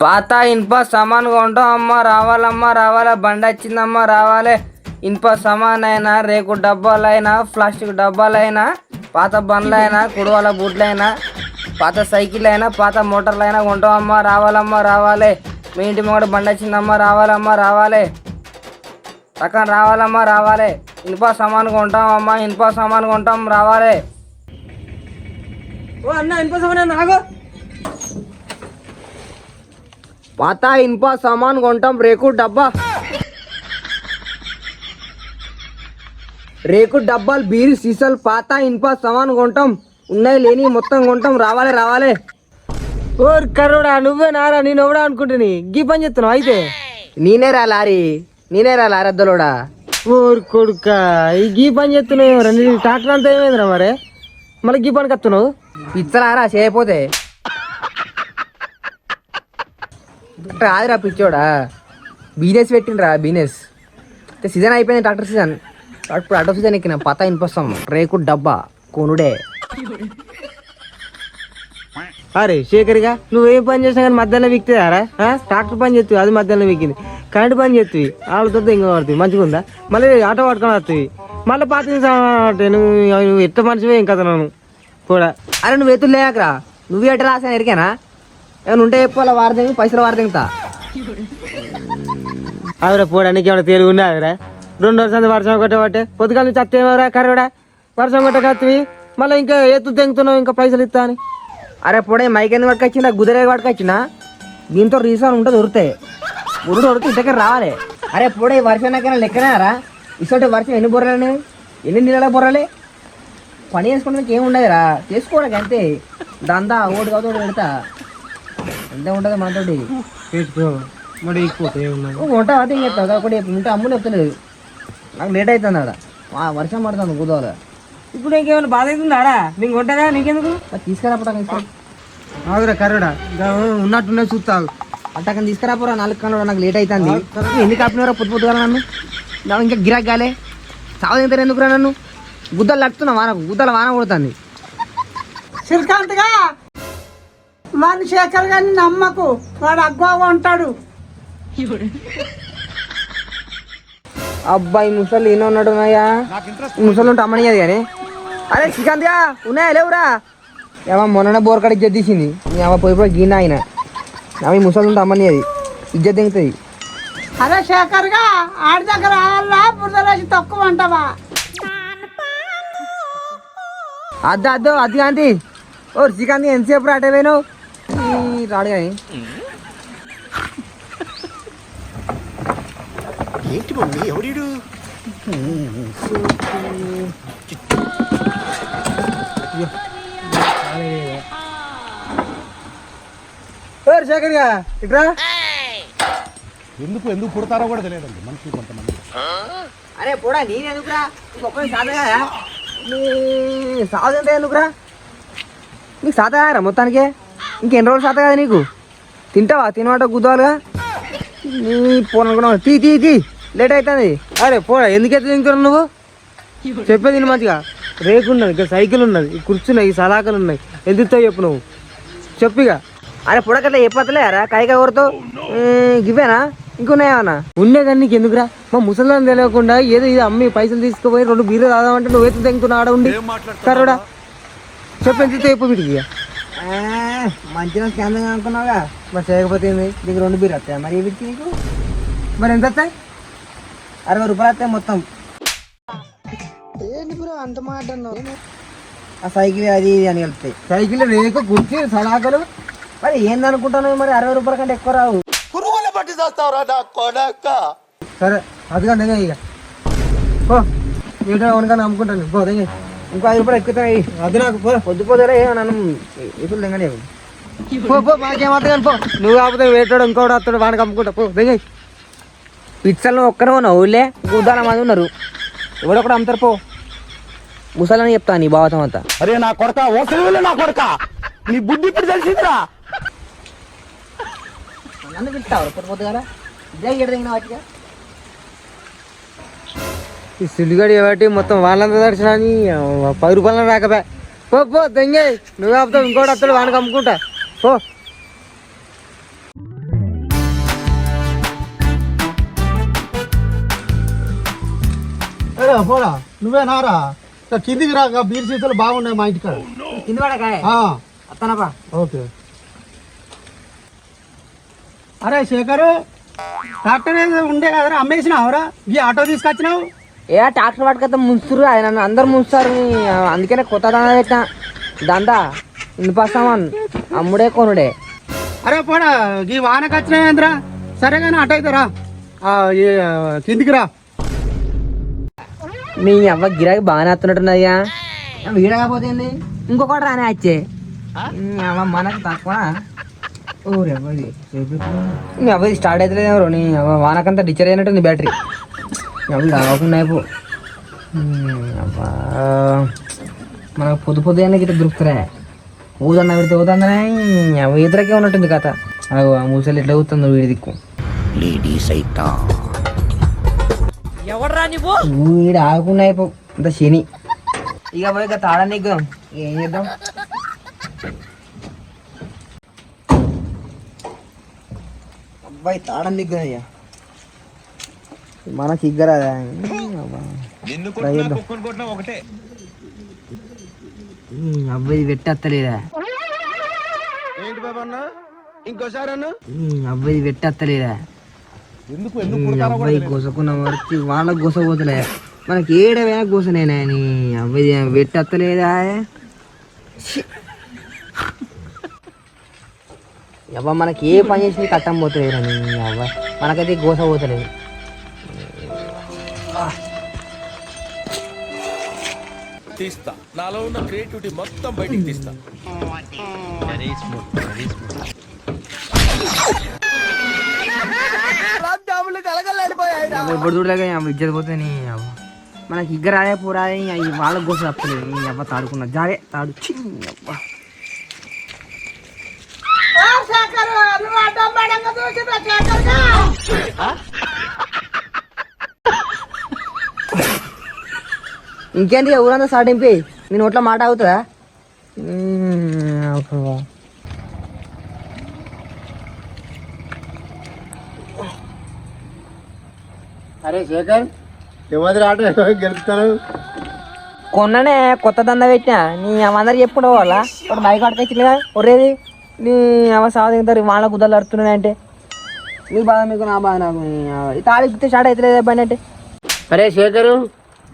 పాత ఇనుప సామాన్ ఉంటాం అమ్మ రావాలమ్మా రావాలా బండి వచ్చిందమ్మా రావాలే. ఇనుప సామాన్ అయినా రేకు డబ్బాలైనా ప్లాస్టిక్ డబ్బాలైనా పాత బండ్లైనా కుడవల బూట్లైనా పాత సైకిల్ అయినా పాత మోటార్లు అయినా రావాలమ్మా రావాలే. మీ ఇంటి మొగడు బండి వచ్చిందమ్మా రావాలమ్మా రావాలే. పక్కన రావాలమ్మా రావాలే. ఇనుప సామాన్ కొంటాం అమ్మా ఇనుప సామాన్ కొంటాం రావాలే. ఓ అన్న ఇనుప సమయం నాగో పాత ఇనుప సామాన్ కొంటాం రేకు డబ్బా. రేకు డబ్బాలు బీరు సీసాలు పాత ఇనుప సామాన్ కొంటాం. ఉన్నాయి లేని మొత్తం కొంటాం. రావాలి రావాలి. ఓర్ కరోడా నువ్వే నారా నేను ఎవడా అనుకుంటుని? గీ పని చెప్తున్నావు అయితే. నేనే రా లారీ. నేనే రా లారీ అద్దలోడా ఓర్ కొడుక ఈ గీ పని చెప్తున్నావు రా నీ ట్రాక్టర్ అంతా ఏమైందిరా మరి? మళ్ళీ గీ పనికి వస్తున్నావు? పిచ్చలారా చేయపోతే రాదురా పిచ్చోడా. బిజినెస్ పెట్టిండ్రా బిజినెస్ సీజన్ అయిపోయింది ట్రాక్టర్ సీజన్. ఇప్పుడు అటో సీజన్ ఎక్కిన పాత ఇనిపిస్తాం. రేకు డబ్బా కొనుడే. అరే శేఖర్గా నువ్వేం పని చేసినా కానీ మధ్యాహ్నం విక్తారా ట్రాక్టర్ పని చేస్తుంది అది మధ్యాహ్నం విక్కింది కరెంట్ పని చేస్తుంది వాళ్ళతో ఇంకా పడుతుంది మంచిగా ఉందా? మళ్ళీ ఆటో పట్టుకొని వస్తుంది మళ్ళీ పాత నువ్వు నువ్వు ఎట్ట మనిషివే ఇంకా నువ్వు? కూడా అరే నువ్వు ఎత్తులు లేకరా. నువ్వు ఎట్లా రాసాను ఎరికేనా? ఏమైనా ఉంటే చెప్పాలా వారదింగి పైసలు వారదింగుతా ఆవిడ పోవడానికి ఏమైనా తేలిగి ఉన్నదిరా రెండు రోజులు వర్షం ఒకటే పట్టే పొద్దుగాల నుంచి అత్తేమరా కర్రడా వర్షం కొట్ట కత్తివి మళ్ళీ ఇంకా ఎత్తు తెంగుతున్నావు ఇంకా పైసలు ఇస్తా అని. అరే పొడే మైక్ ఎందుకు పట్టుకొచ్చిందా? గుదిరే పట్టుకొచ్చినా దీంతో రీసన్ ఉంటే దొరుకుతాయి. ఉరుడు దొరికి ఇంతకే రావాలి. అరే పొడే వర్షం నాకైనా లెక్కనారా? ఇసోటి వర్షం ఎన్ని బొర్రలని? ఎన్ని నీళ్ళ బొర్రలే? పని చేసుకోవడానికి ఏమి ఉండదురా చేసుకోవడానికి అంతే. దందా ఓటు కాదు పెడతా. ఎంత ఉంటుంది మనతోటి. పెట్టుకో మరి చెప్తావు ఒకటి ఉంటే అమ్ములు చెప్తలేదు నాకు లేట్ అవుతుంది ఆడ. వర్షం పడుతుంది గోదావరి ఇప్పుడు ఇంకేమైనా బాధ అవుతుందాడా నీకు కొంటారా నీకెందుకు? తీసుకురాపటా ఆగురా కర్రడా. ఉన్నట్టున్నా చూస్తావు. అట్టకని తీసుకురాపోరా నాలుగు కన్నా నాకు లేట్ అవుతుంది. ఎందుకు ఆపినవరా పొద్దు పొద్దుగా నన్ను? నాకు ఇంకా గిరాక్ గాలే సాగు తింటారు ఎందుకురా నన్ను? గుద్దలు లట్టుతున్నా వాన గుద్దల వాన కొడుతుంది. శ్రీకాంత్గా వాడిని శేఖర్ గారిని నమ్మకు. వాడు అగ్గువగా ఉంటాడు. అబ్బాయి ముసలి ఎన్నో ఉన్నాడు ఉన్నాయా ముసలి ఉంటే అమ్మనియది కానీ. అరే శ్రీకాంత్గా ఉన్నాయా? లేవురా? ఏమో మొన్న బోర్ కాడ ఇజ్జత్ తీసింది. ఏమో పోయి పోయి గిన్నె ఆయన ఆమె ముసలి ఉంటే అమ్మనియది ఇజ్జత్ దింగుతుంది అరే శేఖర్గా ఆడి దగ్గర ఆళ్ళ బురద రాసి తక్కువ అంటావా? అద్దు అద్దు అది కాంతి. ఓ శ్రీకాంత్ ఎంతసేపు రాటే ఈ రాడు కానీ ఓర్ శేఖర్గా ఇట్రా ఎందుకు ఎందుకు పుడతారో కూడా తెలియదండి మనుషులు కొంతమంది. అరే పోడా నేను ఎందుకురా ఒక్కని సాధ కదా? నీ సాధ ఎంత ఎందుకురా? నీకు సాధ కాదురా మొత్తానికి? ఇంకెన్ని రోజులు సాధ కదా నీకు? తింటావా? తినమాట కుదవాలిగా నీ ఫోన్ అనుకున్నావు? తీ తీ తీ. లేట్ అవుతుంది అరే పోరా ఎందుకైతే తింటున్నావు నువ్వు? చెప్పేది మంచిగా. రేకు ఉన్నది ఇక్కడ సైకిల్ ఉన్నది ఈ కుర్చున్నాయి ఈ సలాకలు ఉన్నాయి. ఎందుతో చెప్పు నువ్వు? చెప్పిగా అరే పొడకట్లా చెప్పలేరా కైక కొరతో గివేనా ఇంకున్నాయేమన్నా ఉండే కానీ నీకు ఎందుకురా? మా ముసలాన్ని తెలియకుండా ఏదో ఇది అమ్మి పైసలు తీసుకుపోయి రెండు బీర్లు తాదామంటే నువ్వు ఎత్తు తెంగుతున్నా ఆడ ఉండి. కర్రోడా? చెప్పు ఎంత చెప్పు వీటికి ఇక. మంచిగా కేంద్రంగా అనుకున్నావుగా? మరి చేయకపోతే నీకు రెండు బీర్ వస్తాయి? మరి వీటికి నీకు? మరి ఎంత వస్తాయి? అరవై రూపాయలు వస్తాయి మొత్తం. ఆ సైకిల్ అది ఇది అని వెళ్తాయి. సైకిల్ రేకు కుర్చీ సలాకలు మరి ఏందనుకుంటాను మరి అరవై రూపాయల కంటే ఎక్కువ రావు. సరే అది కానీ ఇక. పో. ఏటో వనకాని అమ్ముకుంటాను పో దిగ ఇంకో ఐదు రూపాయలు ఎక్కుతాయి. అది నాకు పో పొద్దు పొద్దురే నన్ను ఎదురు దిగనే పో పో కానీ పో. నువ్వు కాకపోతే వేటాడు ఇంకోటి వస్తాడు వానికి అమ్ముకుంటా పో దిగ పిచ్చలు ఒక్కరే ఉన్నావు ఊళ్ళే గుద్దాల మంది ఉన్నారు. ఎవడొక్కడ అమ్ముతారు పో. ముసలని చెప్తా నీ భావతం అంతా. అరే నా కొడక ఓసలి నా కొడక. నీ బుద్ధి ఇప్పుడు తెలిసిందిరా. నన్ను పిలుస్తావు పొద్దు పొద్దుగా ఇదే ఏడు దిగిన వాటిగా? ఈ సిలిగడి ఏమిటి మొత్తం వాళ్ళంతా దర్శనాన్ని పది రూపాయలు రాకపోయా. పో పో దెంగే. నువ్వు ఆపుతావు ఇంకోటి అత్తడు వానికి అమ్ముకుంటా పో. పోరా. నువ్వే నారా. కిందికి రాక బీర్ చేతులు బాగున్నాయి మా ఇంటికాడ. కింది ఓకే. అరే శేఖరు ట్రాక్టర్ ఉండే కదరా అమ్మేసినావురా? ఈ ఆటో తీసుకొచ్చినావు? ఏ ట్రాక్టర్ పట్టుకొస్తే ముంచురు ఆయన నన్ను అందరు ముంచుతారు. అందుకనే కొత్త దందా పెట్టిన. దందా ఇనిపస్తామన్ అమ్ముడే కొనుడే. అరే పోడా ఈ వానకి వచ్చినాయేంద్రా సరే కానీ అటు అయితే రా. ఆ, ఈ, ఆ, కిందికి రా. మీ అవ్వ గిరాకి బాగానే వస్తున్నట్టున్నయ్యా వీడకపోతే ఇంకొకటి రానే వచ్చే. అవ్వ మనకు తక్కువ. ఊరే అవ్వది నీ అవ్వది స్టార్ట్ అవుతలేదు ఎవరు నీ వానకంతా డిచర్ అయినట్టుంది బ్యాటరీ. అవి రాకుండా అయిపో అవ్వా మనకు పొద్దు పొద్దు అయినా గిట్ట దొరుకుతారా. ఊదన్న పెడితే ఊదందనే ఇద్దరికే ఉన్నట్టుంది కథ. అగో ఆ మూసలు ఎట్లా ఊతుందో వీడి దిక్కు. వీడు ఆగకుండా అయిపో అంత శని. ఇక పోయి ఇక తాళని ఎక్కుదాం ఏం చేద్దాం? అబ్బాయి తాళం దిగ్గుదాం అయ్యా. మనకి ఇగ్గరాదా అబ్బాయి పెట్టేస్తలేదా ఏంటి బాబా అన్న? ఇంకోసారి అన్న? అబ్బాయి పెట్టేస్తలేదా అబ్బాయి గొసకున్న వరకు వాళ్ళకి గొసపోతలే. మనకి ఏడవైనా గొసనేనా నీ అబ్బాయి పెట్టేస్తలేదా అవ్వ మనకి ఏ పని చేసి కట్టం పోతలేరా నీ అవ్వ. మనకైతే గోస పోతలేదు తీస్తా. నాలో ఉన్న క్రియేటివిటీ మొత్తం బయటికి తీస్తా. ఇప్పుడు చూడలేక మనకి ఇగ్గర రాదే పోరాదే అవి వాళ్ళకి గోస తప్పలేదు. నీ అవ్వ తాడుకున్నా జారే తాడు. అవ్వ శేఖర్ నువ్వు అడ్డం పడంగా చూసిరా శేఖర్గా ఇంకేంటి ఊరంతా సాటింపి నేను నోట్లో మాట అవుతుందా. అరే శేఖర్ ఎవరి ఆటో? గెలుపుతాను కొన్ననే కొత్త దందా పెట్టినా. నీ అందరు చెప్పుడు వాళ్ళ? ఇప్పుడు బైక్ అడకొచ్చినా ఒరేది నీ అవ సాధించారు వాళ్ళ కుదరలు అడుతున్నాయంటే నీ బాధ మీకు నా బాధ నాకు. ఇస్తే స్టార్ట్ అవుతలేదు బండి అంటే. అరే శేఖరు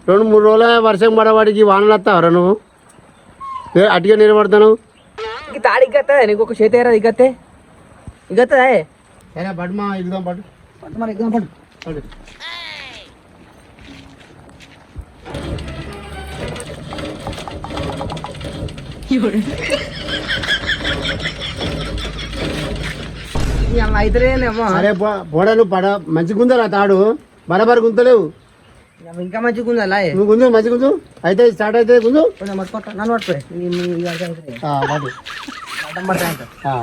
రెండు మూడు రోజుల వర్షం పడవాడికి వానలు వస్తావరా నువ్వు. ఏ, అటుగా నిలబడతాను తాళి ఇగ్గత్తా నీకు ఒక చేతి ఏరా ఇగ్గతే ఇగ్గత్తదా అయినా పడు మా ఇద్దాం పడు పట్టు మరి ఇగ్గుదాం పట్టు. పడు ఈ అమ్మ అయితలేనేమో అరే బోడలు పడ మంచి గుందరా తాడు. బరబరి గుంతలేవు. ఇంకా మంచిగా ఉందా అలా నువ్వు గుంజు మంచి గుంజు అయితే స్టార్ట్ అయితే గుంజు కొంచెం పట్టుకోట నన్ను పట్టుకోయి నీ నీ ఇక అవుతుంది. ఆ, పడు అడ్డం పడతా అంట ఆ.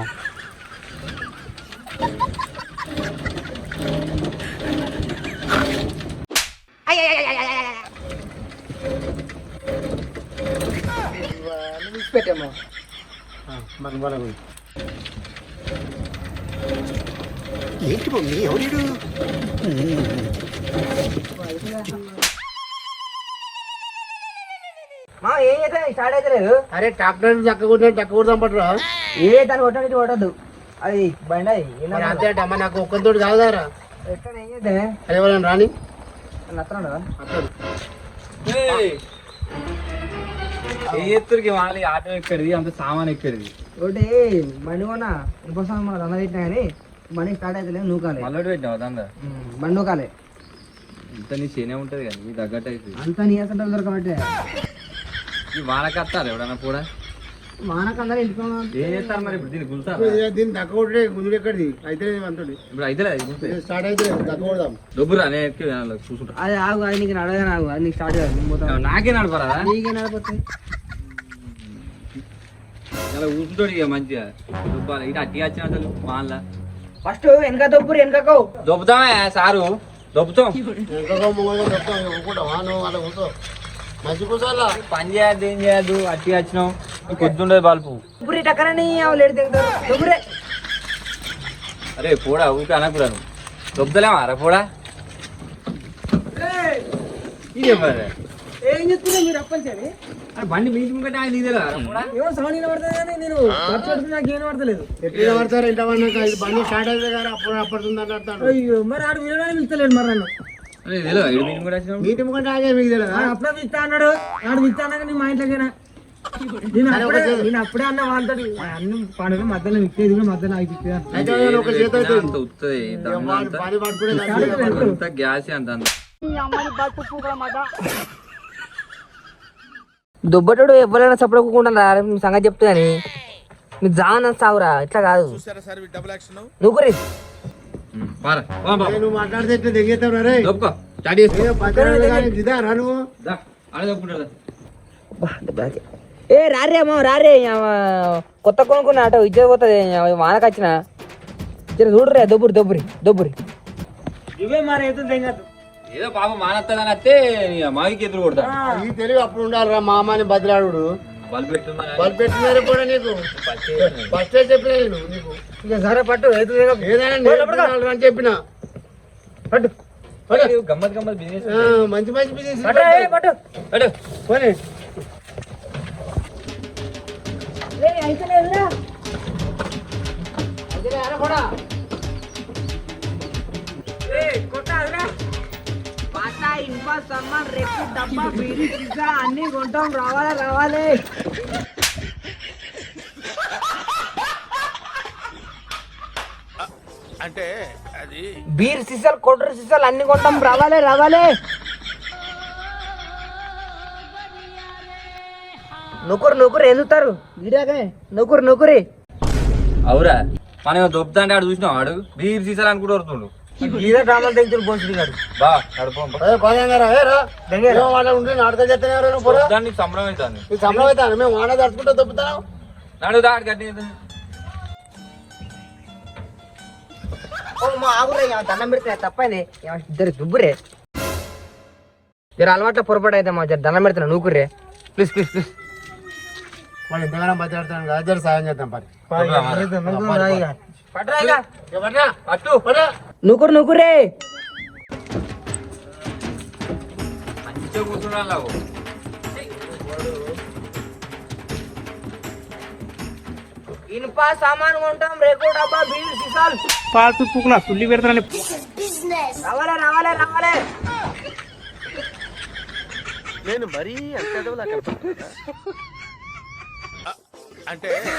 పెట్టాము ఆ, మరి మన గుంజు. మా ఏం చేస్తా స్టార్ట్ అయితే లేదు అరే ట్రాక్టర్ చక్క కొట్టిన చక్క కొడదాం పట్టురా? ఏ దాన్ని కొట్టడానికి కొట్టద్దు అది బండి అది. మరి అంతే అట, మరి నాకు ఒక్కతోటి కాదుదారా ఎక్కడ ఏం చేద్దే అరే ఎవరైనా రాని? నత్తనాడు. ఏ ఎత్తురికి వాళ్ళ ఆటో ఎక్కడిది? అంత సామాన్ ఎక్కడిది? ఒకటి బండి కొన్నా. ఇంకోసారి మన దండ పెట్టినా కానీ బండి స్టార్ట్ అయితే లేదు నూకాలే. మళ్ళీ పెట్టినావు దందా? బండి నూకాలే. ఇంత నీ చేనే ఉంటది కదా నీ తగ్గట్టు అయితే అంతా నీ అసలు దొరకబట్టే. ఈ వానకత్తారు ఎవడన్నా కూడా మానకందరూ ఇంటికి ఏం చేస్తారు మరి ఇప్పుడు దీన్ని గుల్తారు ఇది దీన్ని దక్క కొట్టే గుంజుడు ఎక్కడిది? అయితే అంతటి ఇప్పుడు అయితే లేదు స్టార్ట్ అయితే దక్క కొడదాం డబ్బురా నేను ఎక్కి చూసుకుంటా. అది ఆగు అది నీకు నడగా ఆగు అది నీకు స్టార్ట్ కాదు. నాకే నడపరా నీకే నడపోతుంది ఇలా కూర్చుంటాడు ఇక మంచిగా. దుబ్బాలి ఇటు అట్టి వచ్చిన అసలు వాళ్ళ ఫస్ట్ వెనక దొబ్బురు వెనకకో దొబ్బుతామే సారు? దొబ్బుతాం. పని చేయద్దు ఏం చేయద్దు అట్టి వచ్చినాం. పొద్దుండేది బల్పు. దొబ్బురి టక్కరని లేడు తింటారు దొబ్బురే. అరే పోడా ఊకే అనకురా నువ్వు దొబ్బుతలేమా? అరే పోడా. ఇదే మరి. ఏం చెప్తున్నా మీరు అప్పంచని ఆ బండి మీ ఇంటి ఆయన నీదే ఏమో సౌండ్ వినబడుతుంది కానీ నేను ఖర్చు పెడుతున్నా నాకు ఏం వినబడతలేదు. ఎట్లా పడతారు ఇంట పడినాక ఇది బండి స్టార్ట్ అయితే కానీ అప్పుడు అప్పడుతుంది అన్నట్టు అయ్యో మరి ఆడు వినడానికి పిలుస్తలేడు మరి నన్ను. మీటి ముఖంటే ఆగే మీకు తెలియదా ఆడు అప్పుడే పిలుస్తా అన్నాడు. ఆడు పిలుస్తా అన్నాక నీ మా ఇంట్లోకేనా నేను అప్పుడే నేను అప్పుడే అన్న వాళ్ళతో అన్న పండుగ మధ్యలో విక్కేది కూడా మధ్యలో అయితే ఏదైనా ఒక చేతి అయితే అంత ఉత్తది వాడి పని పట్టుకునే అంత గ్యాస్ అంత అంత దుబ్బటోడు ఎవరైనా సపడకుండా సంగతి చెప్తా కానీ మీరు జాన సాగురా ఇట్లా కాదు. సరే సరే డబుల్ యాక్షన్ నువ్వు? మాట్లాడితే రే ఏ రారే అమ్మ రారే. కొత్త కొనుక్కున్న ఆటో ఇచ్చేది పోతుంది వానకొచ్చిన. జర చూడరే దొబ్బురి దొబ్బురి దొబ్బురి. ఇవే మరి కాదు ఏదో పాప మానత్తదని వస్తే మావికి ఎదురు కొడతా ఈ తెలివి అప్పుడు ఉండాలిరా మామాని బదిలాడు బల్బు పెట్టినారు కూడా నీకు. ఫస్ట్ చెప్పిన నేను నీకు. ఇక సరే పట్టు. ఏదైనా అని చెప్పిన. పట్టు గమ్మత్ గమ్మత్ బిజినెస్ ఆ, మంచి మంచి బిజినెస్ పట్టు పట్టు. ఇనుప సామాన్ రేపు డబ్బా బీడి పిజ్జా అన్ని కొంటాం. రావాలి రావాలి. అంటే అది బీర్ సీసాలు కొట్టరు సీసాలు అన్ని కొంటాం. రావాలి రావాలి. నొక్కురు నొక్కురు ఎందుతారు వీడియాకే నొక్కురు నొక్కురి. అవురా మనం దొబ్బుతా అంటే ఆడు చూసినావు ఆడు? బీర్ సీసాలు అనుకుంటూ వస్తుండు. ఇదే డ్రామాలు పోసుడు గారు బా దానికి సంబరం నీకు సంబరం అవుతాను మేము వాడ తడుచుకుంటే నడు మా ఆగురే దండం పెడితే తప్పైంది. ఏమో ఇద్దరు దుబ్బురే. జర అలవాట్ల పొరపాటు అయితే మా జర దండం పెడుతున్నా నూకురే ప్లీజ్ ప్లీజ్ ప్లీజ్. వాళ్ళు ఎంతగానో బతిలాడతాను కదా జర సాయం చేద్దాం పని పట్టరా నూకురు నూకురే. ఇనుప సామాన్ కొంటాం రేకు డబ్బా బీర్ సీసాలు. పాటు పుక్కున సుల్లి పెడతానని రావాలే రావాలే రావాలే. నేను మరీ అంత అంటే అది